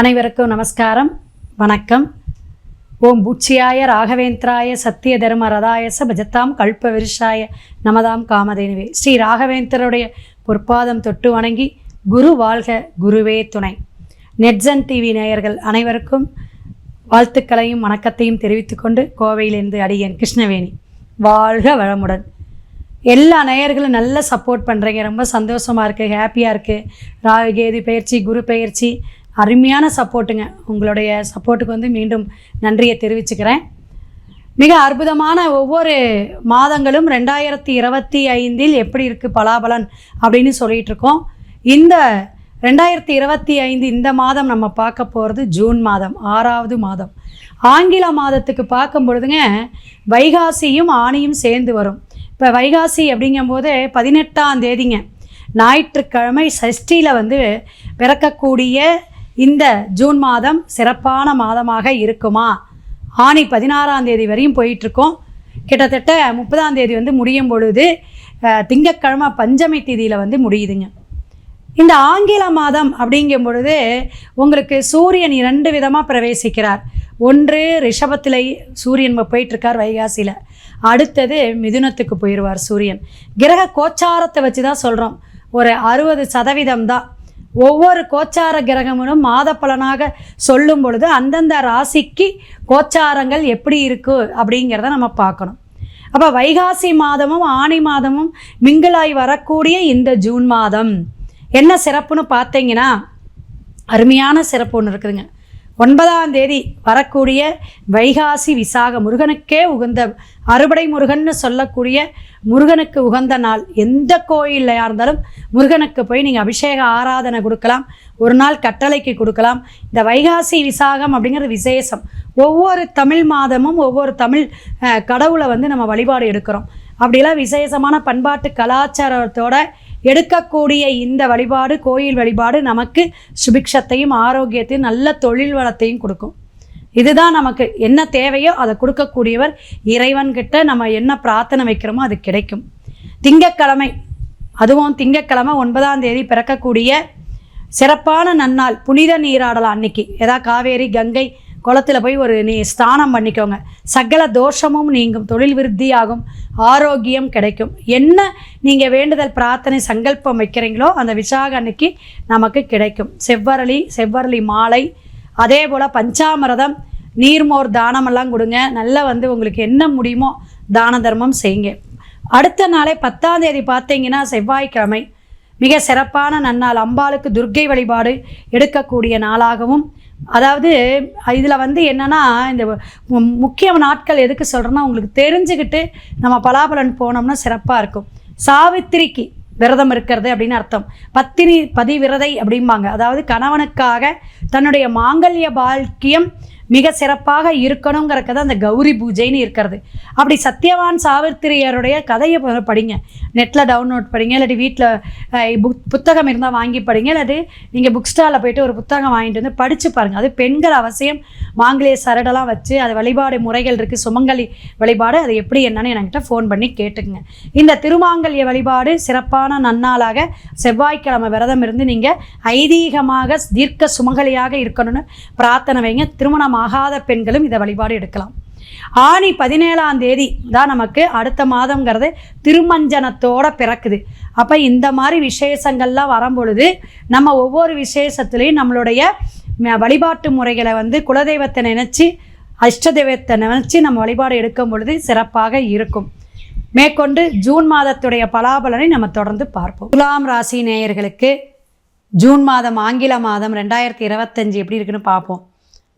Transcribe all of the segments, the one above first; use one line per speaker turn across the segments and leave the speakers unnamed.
அனைவருக்கும் நமஸ்காரம். வணக்கம். ஓம் பூச்சியாய ராகவேந்திராய சத்திய தர்ம ரதாயச பஜத்தாம் கல்ப விருஷாய நமதாம் காமதேனுவே. ஸ்ரீ ராகவேந்தருடைய பொற்பாதம் தொட்டு வணங்கி குரு வாழ்க குருவே துணை. நெட்ஜன் டிவி நேயர்கள் அனைவருக்கும் வாழ்த்துக்களையும் வணக்கத்தையும் தெரிவித்துக்கொண்டு கோவையிலிருந்து அடியேன் கிருஷ்ணவேணி. வாழ்க வளமுடன். எல்லா நேயர்களும் நல்ல சப்போர்ட் பண்ணுறீங்க ரொம்ப சந்தோஷமாக இருக்குது ஹாப்பியாக இருக்குது ராகு கேது பயிற்சி குரு பயிற்சி அருமையான சப்போர்ட்டுங்க. உங்களுடைய சப்போர்ட்டுக்கு வந்து மீண்டும் நன்றியை தெரிவிச்சுக்கிறேன். மிக அற்புதமான ஒவ்வொரு மாதங்களும் ரெண்டாயிரத்தி இருபத்தி ஐந்தில் எப்படி இருக்குது பலாபலன் அப்படின்னு சொல்லிகிட்டு இருக்கோம் இந்த ரெண்டாயிரத்தி இருபத்தி ஐந்து இந்த மாதம் நம்ம பார்க்க போகிறது ஜூன் மாதம் ஆறாவது மாதம். ஆங்கில மாதத்துக்கு பார்க்கும் பொழுதுங்க வைகாசியும் ஆணியும் சேர்ந்து வரும். இப்போ வைகாசி அப்படிங்கும்போது பதினெட்டாம் தேதிங்க. ஞாயிற்றுக்கிழமை சஷ்டியில் வந்து பிறக்கக்கூடிய இந்த ஜூன் மாதம் சிறப்பான மாதமாக இருக்குமா? ஆணி பதினாறாம் தேதி வரையும் போயிட்டுருக்கோம். கிட்டத்தட்ட முப்பதாம் தேதி வந்து முடியும் பொழுது திங்கக்கிழமை பஞ்சமி தேதியில் வந்து முடியுதுங்க. இந்த ஆங்கில மாதம் அப்படிங்கும் பொழுது உங்களுக்கு சூரியன் இரண்டு விதமாக பிரவேசிக்கிறார். ஒன்று ரிஷபத்தில் சூரியன் போயிட்டுருக்கார் வைகாசியில். அடுத்தது மிதுனத்துக்கு போயிடுவார் சூரியன். கிரக கோச்சாரத்தை வச்சு தான் சொல்கிறோம் ஒரு அறுபது சதவீதம் தான். ஒவ்வொரு கோச்சார கிரகமும் மாத பலனாக சொல்லும் பொழுது அந்தந்த ராசிக்கு கோச்சாரங்கள் எப்படி இருக்கு அப்படிங்கிறத நம்ம பார்க்கணும். அப்போ வைகாசி மாதமும் ஆணி மாதமும் மிங்கிளாய் வரக்கூடிய இந்த ஜூன் மாதம். என்ன சிறப்புன்னு பார்த்தீங்கன்னா அருமையான சிறப்பு ஒன்று இருக்குதுங்க. ஒன்பதாம் தேதி வரக்கூடிய வைகாசி விசாக முருகனுக்கே உகந்த அறுபடை முருகன்னு சொல்லக்கூடிய முருகனுக்கு உகந்த நாள். எந்த கோயிலையாக இருந்தாலும் முருகனுக்கு போய் நீங்கள் அபிஷேக ஆராதனை கொடுக்கலாம். ஒரு நாள் கட்டளைக்கு கொடுக்கலாம். இந்த வைகாசி விசாகம் அப்படிங்கிறது விசேஷம். ஒவ்வொரு தமிழ் மாதமும் ஒவ்வொரு தமிழ் கடவுளை வந்து நம்ம வழிபாடு எடுக்கிறோம். அப்படிலாம் விசேஷமான பண்பாட்டு கலாச்சாரத்தோட எடுக்கக்கூடிய இந்த வழிபாடு கோயில் வழிபாடு நமக்கு சுபிக்ஷத்தையும் ஆரோக்கியத்தையும் நல்ல தொழில் வளத்தையும் கொடுக்கும். இதுதான் நமக்கு என்ன தேவையோ அதை கொடுக்கக்கூடியவர் இறைவன்கிட்ட நம்ம என்ன பிரார்த்தனை வைக்கிறோமோ அது கிடைக்கும். திங்கட்கிழமை அதுவும் திங்கட்கிழமை ஒன்பதாம் தேதி பிறக்கக்கூடிய சிறப்பான நன்னாள் புனித நீராடலாம் அன்னைக்கு. ஏதா காவேரி கங்கை குளத்தில் போய் ஒரு நீ ஸ்நானம் பண்ணிக்கோங்க. சகல தோஷமும் நீங்கும். தொழில் விருத்தியாகும். ஆரோக்கியம் கிடைக்கும். என்ன நீங்கள் வேண்டுதல் பிரார்த்தனை சங்கல்பம் வைக்கிறீங்களோ அந்த விசாக அன்னைக்கு நமக்கு கிடைக்கும். செவ்வரளி செவ்வரளி மாலை அதே போல் பஞ்சாமிரதம் நீர்மோர் தானமெல்லாம் கொடுங்க. நல்லா வந்து உங்களுக்கு என்ன முடியுமோ தான தர்மம் செய்யுங்க. அடுத்த நாளே பத்தாம் தேதி பார்த்தீங்கன்னா செவ்வாய்க்கிழமை. மிக சிறப்பான நன்னாள் அம்பாளுக்கு துர்க்கை வழிபாடு எடுக்கக்கூடிய நாளாகவும் அதாவது இதில் வந்து என்னென்னா இந்த மு- முக்கிய நாட்கள் எதுக்கு சொல்கிறேன்னா உங்களுக்கு தெரிஞ்சுக்கிட்டு நம்ம பலாபலன் போனோம்னா சிறப்பாக இருக்கும். சாவித்திரிக்கு விரதம் இருக்கிறது அப்படின்னு அர்த்தம். பத்தினி பதிவிரதை அப்படிம்பாங்க. அதாவது கணவனுக்காக தன்னுடைய மாங்கல்ய பாக்கியம் மிக சிறப்பாக இருக்கணுங்கிறக்கு தான் அந்த கௌரி பூஜைன்னு இருக்கிறது. அப்படி சத்யவான் சாவித்திரியருடைய கதையை படிங்க. நெட்டில் டவுன்லோட் படிங்க. இல்லாட்டி வீட்டில் புக் புத்தகம் இருந்தால் வாங்கி படிங்க. இல்லாட்டி நீங்கள் புக் ஸ்டாலில் போயிட்டு ஒரு புத்தகம் வாங்கிட்டு வந்து படித்து பாருங்கள் அது பெண்கள் அவசியம். மாங்கலிய சரடெல்லாம் வச்சு அது வழிபாடு முறைகள் இருக்குது சுமங்கலி வழிபாடு அது எப்படி என்னன்னு என்கிட்ட ஃபோன் பண்ணி கேட்டுக்குங்க. இந்த திருமாங்கல்ய வழிபாடு சிறப்பான நன்னாளாக செவ்வாய்க்கிழமை விரதம் இருந்து நீங்கள் ஐதீகமாக தீர்க்க சுமங்கலியாக இருக்கணும்னு பிரார்த்தனை வைங்க. திருமணம் ஆகாத பெண்களும் இதை வழிபாடு எடுக்கலாம். ஆணி பதினேழாம் தேதி தான் நமக்கு அடுத்த மாதங்கிறது திருமஞ்சனத்தோட பிறக்குது. அப்போ இந்த மாதிரி விசேஷங்கள்லாம் வரும்பொழுது நம்ம ஒவ்வொரு விசேஷத்துலேயும் நம்மளுடைய வழிபாட்டு முறைகளை வந்து குலதெய்வத்தை நினச்சி அஷ்ட தெய்வத்தை நினச்சி நம்ம வழிபாடு எடுக்கும் பொழுது சிறப்பாக இருக்கும். மேற்கொண்டு ஜூன் மாதத்துடைய பலாபலனை நம்ம தொடர்ந்து பார்ப்போம். துலாம் ராசி நேயர்களுக்கு ஜூன் மாதம் ஆங்கில மாதம் ரெண்டாயிரத்தி இருபத்தஞ்சி எப்படி இருக்குன்னு பார்ப்போம்.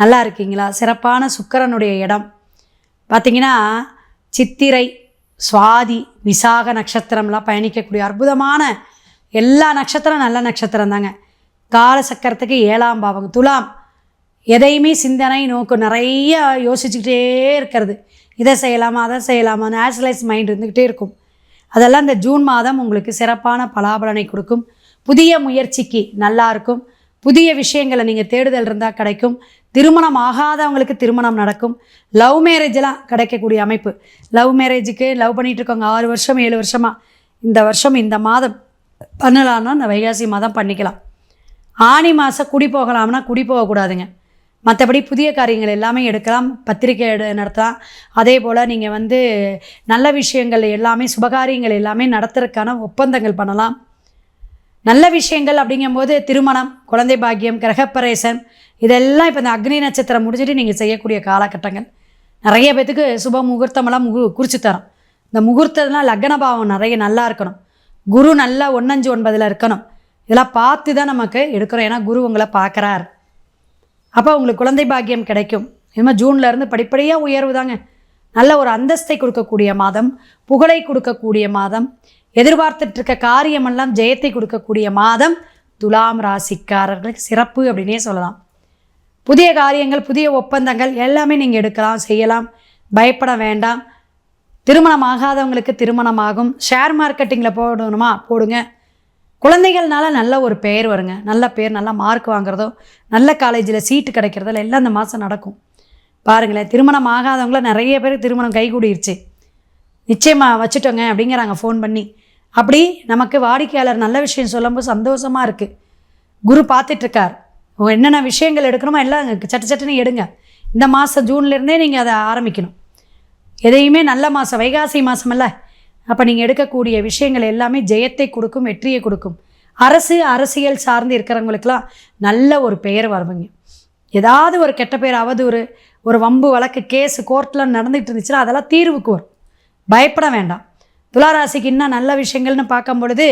நல்லா இருக்கீங்களா? சிறப்பான சுக்கரனுடைய இடம். பார்த்தீங்கன்னா சித்திரை சுவாதி விசாக நட்சத்திரம்லாம் பயணிக்கக்கூடிய அற்புதமான எல்லா நட்சத்திரம் நல்ல நட்சத்திரம் தாங்க கால சக்கரத்துக்கு ஏழாம் பாவம். துலாம். எதையுமே சிந்தனை நோக்கு நிறைய யோசிச்சுக்கிட்டே இருக்கிறது. இதை செய்யலாமா அதை செய்யலாமா நேச்சுரலைஸ் மைண்ட் இருந்துக்கிட்டே இருக்கும். அதெல்லாம் இந்த ஜூன் மாதம் உங்களுக்கு சிறப்பான பலாபலனை கொடுக்கும். புதிய முயற்சிக்கு நல்லா இருக்கும். புதிய விஷயங்களை நீங்கள் தேடுதல் இருந்தால் கிடைக்கும். திருமணம் ஆகாதவங்களுக்கு திருமணம் நடக்கும். லவ் மேரேஜெலாம் கிடைக்கக்கூடிய அமைப்பு. லவ் மேரேஜுக்கு லவ் பண்ணிகிட்டு இருக்கவங்க ஆறு வருஷம் ஏழு வருஷமாக இந்த வருஷம் இந்த மாதம் பண்ணலான்னா இந்த வைகாசி மாதம் பண்ணிக்கலாம். ஆனி மாதம் குடி போகலாம்னா குடி போகக்கூடாதுங்க. மற்றபடி புதிய காரியங்கள் எல்லாமே எடுக்கலாம். பத்திரிக்கை எடு- நடத்தலாம். அதே போல் நீங்கள் வந்து நல்ல விஷயங்கள் எல்லாமே சுபகாரியங்கள் எல்லாமே நடத்துறதுக்கான ஒப்பந்தங்கள் பண்ணலாம். நல்ல விஷயங்கள் அப்படிங்கும்போது திருமணம் குழந்தை பாக்கியம் கிரகப்பிரவேசம் இதெல்லாம் இப்போ இந்த அக்னி நட்சத்திரம் முடிஞ்சுட்டு நீங்கள் செய்யக்கூடிய காலகட்டங்கள். நிறைய பேத்துக்கு சுப முகூர்த்தமெல்லாம் முகு குறித்து தரோம். இந்த முகூர்த்தம்லாம் லக்ன பாவம் நிறைய நல்லா இருக்கணும். குரு நல்லா ஒன்னஞ்சு ஒன்பதில் இருக்கணும். இதெல்லாம் பார்த்து தான் நமக்கு எடுக்கிறோம். ஏன்னா குரு உங்களை பார்க்குறார். அப்போ உங்களுக்கு குழந்தை பாக்கியம் கிடைக்கும். இனிமேல் ஜூன்ல இருந்து படிப்படியாக உயர்வு தாங்க. நல்ல ஒரு அந்தஸ்தை கொடுக்கக்கூடிய மாதம் புகழை கொடுக்கக்கூடிய மாதம் எதிர்பார்த்துட்டு இருக்க காரியமெல்லாம் ஜெயத்தை கொடுக்கக்கூடிய மாதம் துலாம் ராசிக்காரர்களுக்கு சிறப்பு அப்படின்னே சொல்லலாம். புதிய காரியங்கள் புதிய ஒப்பந்தங்கள் எல்லாமே நீங்கள் எடுக்கலாம் செய்யலாம். பயப்பட வேண்டாம். திருமணம் ஆகாதவங்களுக்கு திருமணமாகும். ஷேர் மார்க்கெட்டிங்கில் போடணுமா? போடுங்க. குழந்தைகள்னால நல்ல ஒரு பெயர் வருங்க. நல்ல பேர் நல்லா மார்க் வாங்குறதோ நல்ல காலேஜில் சீட்டு கிடைக்கிறதோ எல்லாம் இந்த மாதம் நடக்கும். பாருங்களேன் திருமணம் ஆகாதவங்கள நிறைய பேர் திருமணம் கைகூடிருச்சு. நிச்சயமாக வச்சுட்டோங்க அப்படிங்கிறாங்க ஃபோன் பண்ணி. அப்படி நமக்கு வாடிக்கையாளர் நல்ல விஷயம் சொல்லும்போது சந்தோஷமாக இருக்குது குரு பார்த்துட்ருக்கார். என்னென்ன விஷயங்கள் எடுக்கணுமோ எல்லாம் சட்டு சட்டுன்னு எடுங்க. இந்த மாதம் ஜூன்லேருந்தே நீங்கள் அதை ஆரம்பிக்கணும். எதையுமே நல்ல மாதம் வைகாசி மாதமல்ல அப்போ நீங்கள் எடுக்கக்கூடிய விஷயங்கள் எல்லாமே ஜெயத்தை கொடுக்கும் வெற்றியை கொடுக்கும். அரசு அரசியல் சார்ந்து இருக்கிறவங்களுக்கெல்லாம் நல்ல ஒரு பெயர் வருவீங்க. ஏதாவது ஒரு கெட்ட பேர் அவதூறு ஒரு வம்பு வழக்கு கேஸ் கோர்ட்டில் நடந்துகிட்டு இருந்துச்சுன்னா அதெல்லாம் தீர்வுக்கு வரும். பயப்பட வேண்டாம். துளாராசிக்கு இன்னும் நல்ல விஷயங்கள்னு பார்க்கும் பொழுது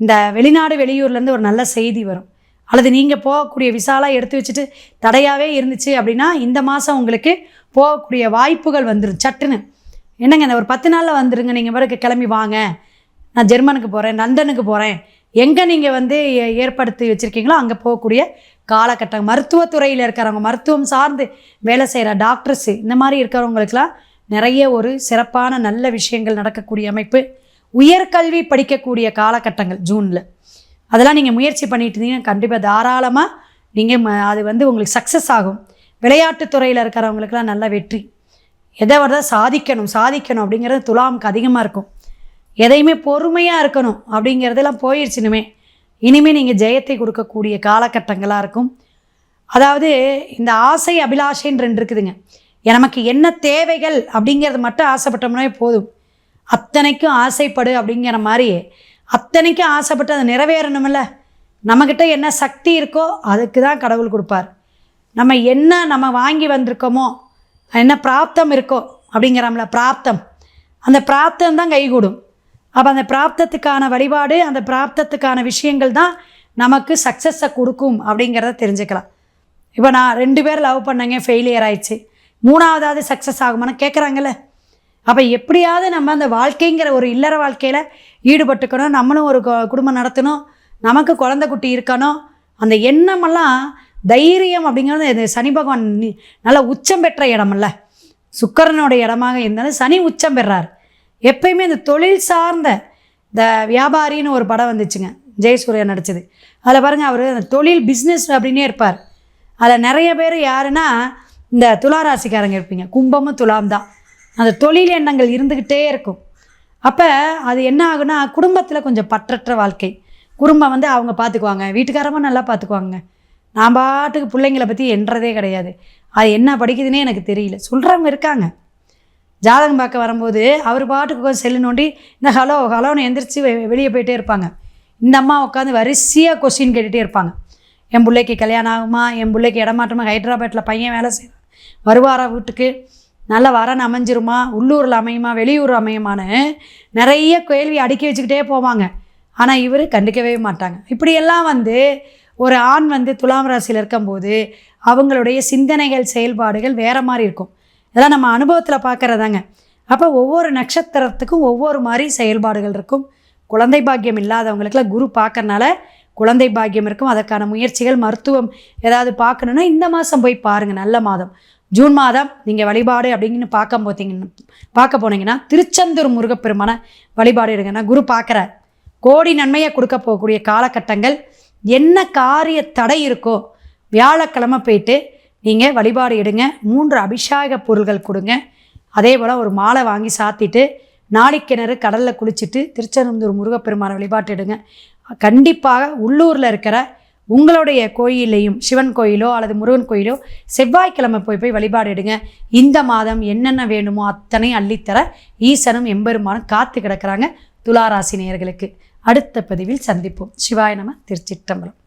இந்த வெளிநாடு வெளியூர்லேருந்து ஒரு நல்ல செய்தி வரும். அல்லது நீங்கள் போகக்கூடிய விசாலாக எடுத்து வச்சுட்டு தடையாகவே இருந்துச்சு அப்படின்னா இந்த மாதம் உங்களுக்கு போகக்கூடிய வாய்ப்புகள் வந்துடும் சட்டுன்னு. என்னங்க இந்த ஒரு பத்து நாளில் வந்துருங்க. நீங்கள் பிறகு கிளம்பி வாங்க. நான் ஜெர்மனுக்கு போகிறேன் லண்டனுக்கு போகிறேன் எங்கே நீங்கள் வந்து ஏ- ஏற்படுத்தி வச்சுருக்கீங்களோ அங்கே போகக்கூடிய காலகட்டம் மருத்துவத்துறையில் இருக்கிறவங்க மருத்துவம் சார்ந்து வேலை செய்கிற டாக்டர்ஸு இந்த மாதிரி இருக்கிறவங்களுக்கெல்லாம் நிறைய ஒரு சிறப்பான நல்ல விஷயங்கள் நடக்கக்கூடிய அமைப்பு. உயர்கல்வி படிக்கக்கூடிய காலகட்டங்கள் ஜூனில். அதெல்லாம் நீங்கள் முயற்சி பண்ணிட்டு இருந்தீங்கன்னா கண்டிப்பாக தாராளமாக நீங்கள் அது வந்து உங்களுக்கு சக்ஸஸ் ஆகும். விளையாட்டுத் துறையில் இருக்கிறவங்களுக்கெல்லாம் நல்ல வெற்றி. எதை வரதா சாதிக்கணும் சாதிக்கணும் அப்படிங்கிறது துலாமுக்கு அதிகமாக இருக்கும். எதையுமே பொறுமையாக இருக்கணும் அப்படிங்கிறதெல்லாம் போயிடுச்சுனுமே இனிமேல் நீங்கள் ஜெயத்தை கொடுக்கக்கூடிய காலகட்டங்களாக இருக்கும். அதாவது இந்த ஆசை அபிலாஷைன்னு ரெண்டு இருக்குதுங்க. நமக்கு என்ன தேவைகள் அப்படிங்கிறது மட்டும் ஆசைப்பட்டோம்னா போதும். அத்தனைக்கும் ஆசைப்படு அப்படிங்கிற மாதிரி அத்தனைக்கும் ஆசைப்பட்டு அதை நிறைவேறணுமில்ல நம்மக்கிட்ட என்ன சக்தி இருக்கோ அதுக்கு தான் கடவுள் கொடுப்பார். நம்ம என்ன நம்ம வாங்கி வந்திருக்கோமோ என்ன பிராப்தம் இருக்கோ அப்படிங்கிறோம்ல பிராப்தம். அந்த பிராப்தம் தான் கைகூடும். அப்போ அந்த பிராப்தத்துக்கான வழிபாடு அந்த பிராப்தத்துக்கான விஷயங்கள் தான் நமக்கு சக்ஸஸை கொடுக்கும் அப்படிங்கிறத தெரிஞ்சுக்கலாம். இப்போ நான் ரெண்டு பேர் லவ் பண்ணேங்க ஃபெயிலியர் ஆயிடுச்சு. மூணாவதாவது சக்ஸஸ் ஆகுமான்னு கேட்குறாங்கல்ல அப்போ எப்படியாவது நம்ம அந்த வாழ்க்கைங்கிற ஒரு இல்லற வாழ்க்கையில் ஈடுபட்டுக்கணும். நம்மளும் ஒரு கு- குடும்பம் நடத்தணும். நமக்கு குழந்தை குட்டி இருக்கணும். அந்த எண்ணமெல்லாம் தைரியம் அப்படிங்கிறது இது சனி பகவான் நல்ல உச்சம் பெற்ற இடமல்ல. சுக்கரனுடைய இடமாக இருந்தாலும் சனி உச்சம் பெறார். எப்பயுமே இந்த தொழில் சார்ந்த இந்த வியாபாரின்னு ஒரு படம் வந்துச்சுங்க. ஜெயசூர்யா நடிச்சது. அதில் பாருங்கள் அவர் அந்த தொழில் பிஸ்னஸ் அப்படின்னே இருப்பார். அதில் நிறைய பேர் யாருன்னா இந்த துளாராசிக்காரங்க இருப்பீங்க. கும்பமும் துலாம் தான். அந்த தொழில் எண்ணங்கள் இருந்துக்கிட்டே இருக்கும். அப்போ அது என்ன ஆகுனா குடும்பத்தில் கொஞ்சம் பற்றற்ற வாழ்க்கை. குடும்பம் வந்து அவங்க பார்த்துக்குவாங்க வீட்டுக்காரமும் நல்லா பார்த்துக்குவாங்க நான் பாட்டுக்கு பிள்ளைங்களை பற்றி என்றதே கிடையாது. அது என்ன படிக்குதுன்னே எனக்கு தெரியல. சொல்கிறவங்க இருக்காங்க. ஜாதகம் பார்க்க வரும்போது அவர் பாட்டுக்கு கொஞ்சம் செல்லு நோண்டி இந்த ஹலோ ஹலோன்னு எந்திரிச்சு வெ- வெளியே போயிட்டே இருப்பாங்க. இந்த அம்மா உட்காந்து வரிசையாக கொஸ்டின் கேட்டுகிட்டே இருப்பாங்க. என் பிள்ளைக்கு கல்யாணம் ஆகுமா? என் பிள்ளைக்கு இடமாட்டமா ஹைதராபாத்தில் பையன் வேலை செய்வான் வருவாரா வீட்டுக்கு? நல்ல வரன் அமைஞ்சிருமா? உள்ளூரில் அமையுமா? வெளியூர் அமையுமான்னு நிறைய கேள்வி அடுக்கி வச்சுக்கிட்டே போவாங்க. ஆனால் இவர் கண்டுக்கவே மாட்டாங்க. இப்படியெல்லாம் வந்து ஒரு ஆண் வந்து துலாம் ராசியில் இருக்கும்போது அவங்களுடைய சிந்தனைகள் செயல்பாடுகள் வேறு மாதிரி இருக்கும். இதெல்லாம் நம்ம அனுபவத்தில் பார்க்குறதாங்க அப்போ ஒவ்வொரு நட்சத்திரத்துக்கும் ஒவ்வொரு மாதிரி செயல்பாடுகள் இருக்கும். குழந்தை பாக்கியம் இல்லாதவங்களுக்குலாம் குரு பார்க்கறனால குழந்தை பாக்கியம் இருக்கும். அதற்கான முயற்சிகள் மருத்துவம் ஏதாவது பார்க்கணுன்னா இந்த மாதம் போய் பாருங்கள் நல்ல மாதம். ஜூன் மாதம் நீங்கள் வழிபாடு அப்படின்னு பார்க்க போத்தீங்கன்னு பார்க்க போனீங்கன்னா திருச்செந்தூர் முருகப்பெருமான வழிபாடு எடுங்கன்னா குரு பார்க்குறார் கோடி நன்மையை கொடுக்க போகக்கூடிய காலகட்டங்கள் என்ன காரிய தடை இருக்கோ வியாழக்கிழமை போயிட்டு நீங்கள் வழிபாடு எடுங்க மூன்று அபிஷேக பொருள்கள் கொடுங்க. அதே போல் ஒரு மாலை வாங்கி சாத்திட்டு நாளைக்கிணறு கடலில் குளிச்சுட்டு திருச்செந்தூர் முருகப்பெருமான வழிபாட்டு எடுங்க. கண்டிப்பாக உள்ளூரில் இருக்கிற உங்களுடைய கோயிலையும் சிவன் கோயிலோ அல்லது முருகன் கோயிலோ செவ்வாய்க்கிழமை போய் போய் வழிபாடு எடுங்க. இந்த மாதம் என்னென்ன வேணுமோ அத்தனை அள்ளித்தர ஈசனும் எம்பெருமானும் காத்து கிடக்கிறாங்க துளாராசி நேயர்களுக்கு. அடுத்த பதிவில் சந்திப்போம். சிவாய நம திருச்சிற்றம்பலம்.